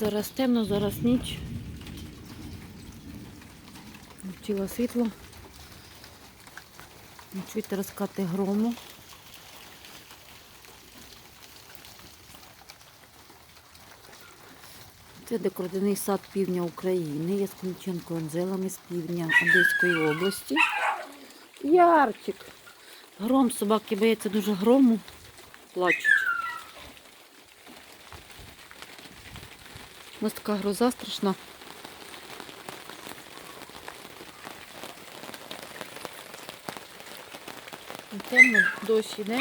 Зараз темно, зараз ніч. Включила світло. Чуєте розкати грому. Це декоративний сад півдня України. Я з Куниченко Анжелами з півдня Одеської області. Ярчик. Гром, собаки бояться дуже грому. Плачуть. Нас така гроза страшна. Темно, дощ іде.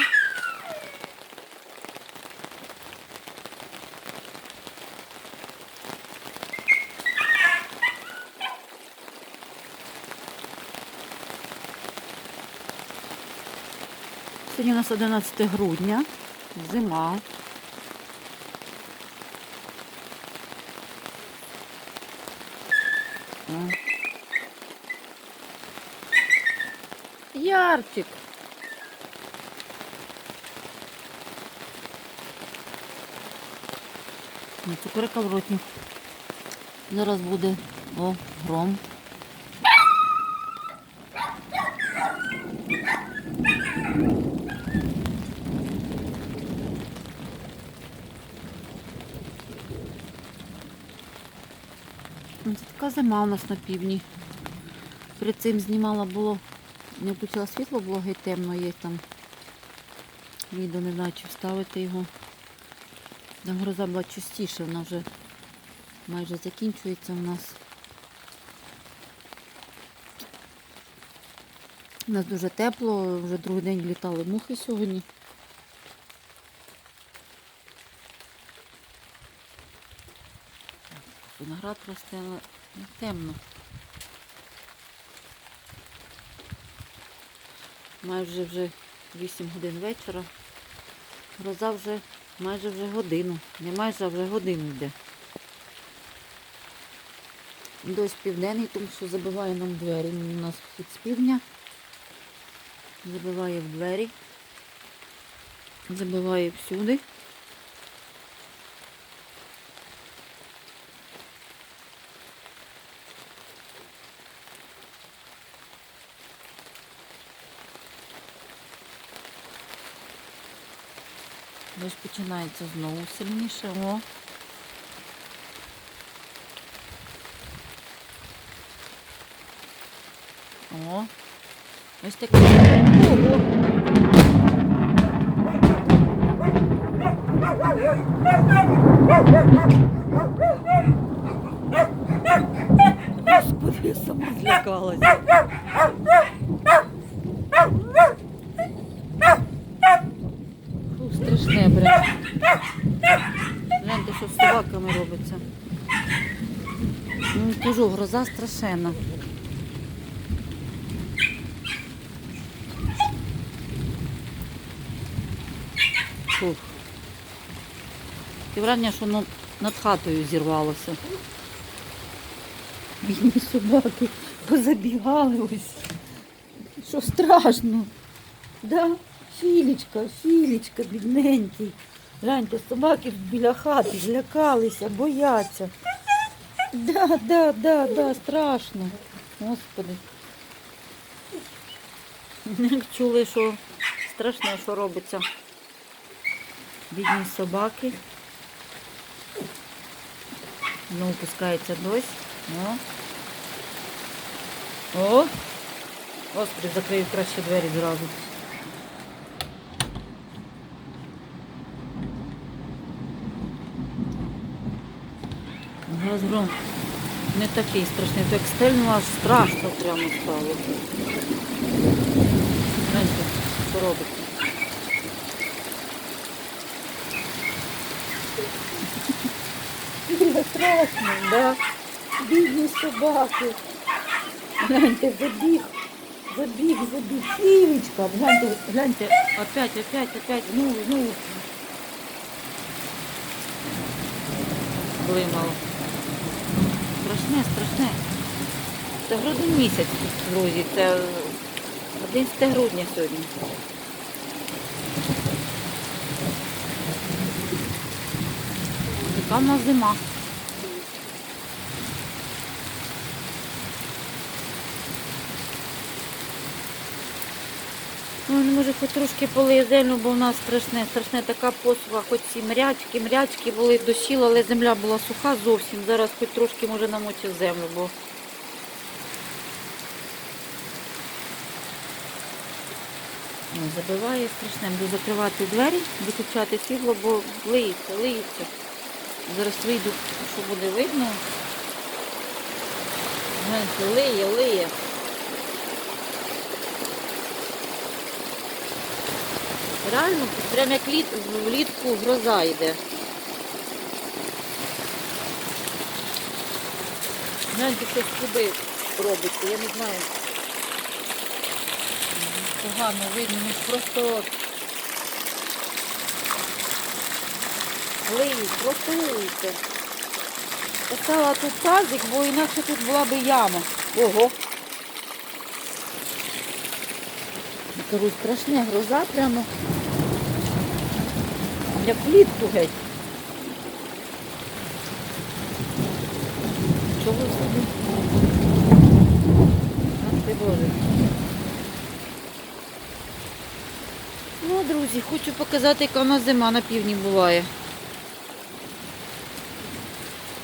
Сьогодні у нас 11 грудня, зима. Ярчик. Ну, Це роті. Зараз буде о, гром. Це така зима у нас на півдні. Перед цим знімала було, не включила світло, було геть темно, є там відео, не знаю, чи вставити його. Там гроза була частіше, вона вже майже закінчується у нас. У нас дуже тепло, вже другий день літали мухи сьогодні. Виноград росте, але не темно. Майже вже 8 годин вечора. Гроза вже майже вже годину. Не майже, а вже годину йде. Дощ південний, тому що забиває нам двері. У нас вхід з півдня. Забиває в двері. Забиває всюди. Дощ починається знову сильніше. О. О. Ось таке. Ого. Господи, я сама злякалася. Фу, страшне, прям. Гляньте, що з собаками. Ну, кажу, гроза страшенна. І враження, що воно над хатою зірвалося. Бідні собаки позабігали ось. Що страшно. Да? Філічка, Філічка, бідненький. Гляньте, собаки біля хати злякалися, бояться. Да, да, да, да, страшно. Господи. Чули, що страшне, що робиться. Бідні собаки. Знову пускається дощ. О. О! Господи, закрию краще двері зразу. Газгром не такий страшний, як аж страшно прямо стало. Знаєте, що робиться? Страшно, да? Бідні собаки. Гляньте, забіг, забіг, забіг. Філечка, гляньте, гляньте, опять, опять, опять, знову, знову. Блимало. Страшне, страшне. Це грудень місяць, друзі. Це 11 грудня сьогодні. Яка в нас зима. Ну, може хоч трошки полиє землю, бо в нас страшне, страшне така посуха, хоч ці мрячки, мрячки були дощило, але земля була суха зовсім. Зараз хоч трошки може намочив землю, бо ну, забиває страшне. Буду закривати двері, виключати світло, бо лиється, лиється. Зараз вийду, що буде видно. Гляньте, лиє, лиє. Реально, прям як літ, влітку гроза йде. Гляньте, хтось куди робиться, я не знаю. Погано видно, ну просто. Лиють, просто лиються. Поставила тут тазик, бо інакше тут була би яма. Ого. Я Кажу, страшне гроза прямо. Як влітку геть. Чого собі? Ах ти Боже. Ну, друзі, хочу показати, яка у нас зима на півдні буває.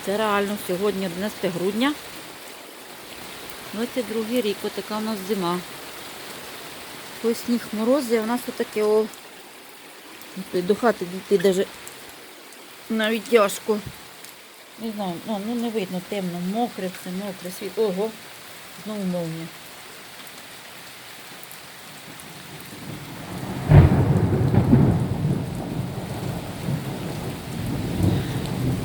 Це реально сьогодні 11 грудня. 22 рік, отака у нас зима. Ось сніг морози, а у нас отаке о. До хати дійти навіть навіть тяжко. Не знаю, ну, ну не видно, темно, мокре все, мокре, світ. Ого, знову молнія.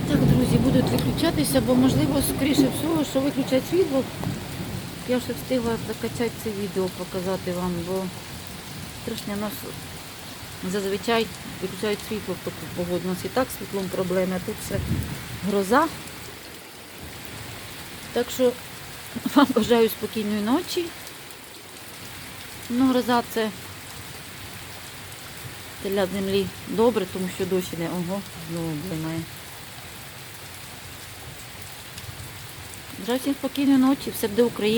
Так, друзі, будуть виключатися, бо можливо, скоріше всього, що виключать світло. Я ще встигла закачати це відео, показати вам, бо страшно у нас зазвичай виключають світло в таку погоду. У нас і так світлом проблеми, а тут все гроза. Так що вам бажаю спокійної ночі. Ну, гроза це для землі добре, тому що дощ іде. Ого, знову блимає. Бажаю всім спокійної ночі, все буде Україна.